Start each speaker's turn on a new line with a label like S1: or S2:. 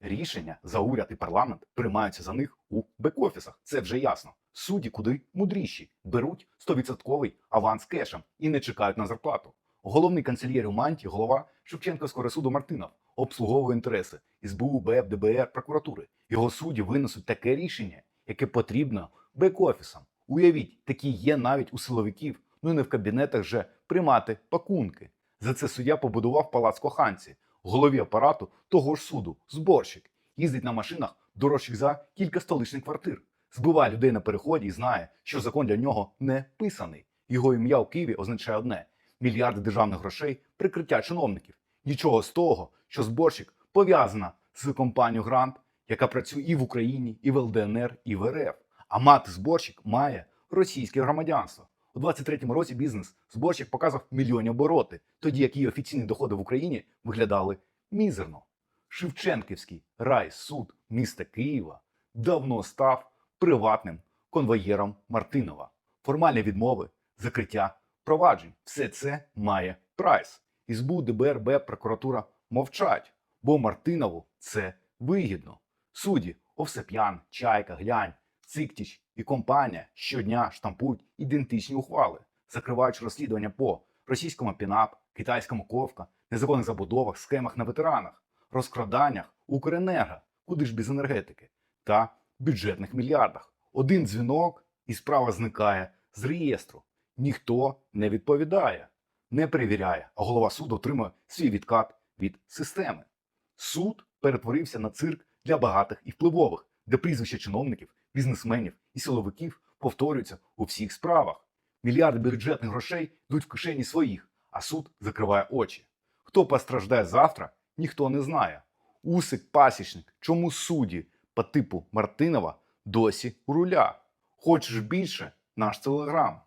S1: Рішення за уряд і парламент приймаються за них у бек-офісах. Це вже ясно. Судді куди мудріші беруть 100% аванс кешем і не чекають на зарплату. Головний канцельєр Манті, голова Шевченківського ресуду Мартинов, обслуговує інтереси СБУ, БФ, ДБР, прокуратури. Його судді винесуть таке рішення, яке потрібно бек-офісам. Уявіть, такі є навіть у силовиків, ну і не в кабінетах же приймати пакунки. За це суддя побудував палац коханці, голові апарату того ж суду, зборщик, їздить на машинах дорожчих за кілька столичних квартир, збиває людей на переході і знає, що закон для нього не писаний. Його ім'я у Києві означає одне: мільярди державних грошей, прикриття чиновників. Нічого з того, що зборщик пов'язана з компанією Грант, яка працює і в Україні, і в ЛДНР, і в РФ. А мати зборщик має російське громадянство. У 23-му році бізнес зборщик показав мільйонні обороти, тоді як її офіційні доходи в Україні виглядали мізерно. Шевченківський райсуд міста Києва давно став приватним конвоєром Мартинова. Формальні відмови, закриття проваджень все це має прайс. СБУ, ДБР, БЕП, прокуратура мовчать, бо Мартинову це вигідно. Судді Овсеп'ян, Чайка, Глянь, Циктіч і компанія щодня штампують ідентичні ухвали, закриваючи розслідування по російському ПІНАП, китайському ковка, незаконних забудовах, схемах на ветеранах, розкраданнях Укренерго, куди ж без енергетики, та бюджетних мільярдах. Один дзвінок і справа зникає з реєстру. Ніхто не відповідає, не перевіряє, а голова суду отримує свій відкат від системи. Суд перетворився на цирк для багатих і впливових, де прізвища чиновників, бізнесменів і силовиків повторюються у всіх справах. Мільярди бюджетних грошей йдуть в кишені своїх, а суд закриває очі. Хто постраждає завтра, ніхто не знає. Усик пасічник, чому судді по типу Мартинова досі у руля? Хочеш більше? Наш телеграм.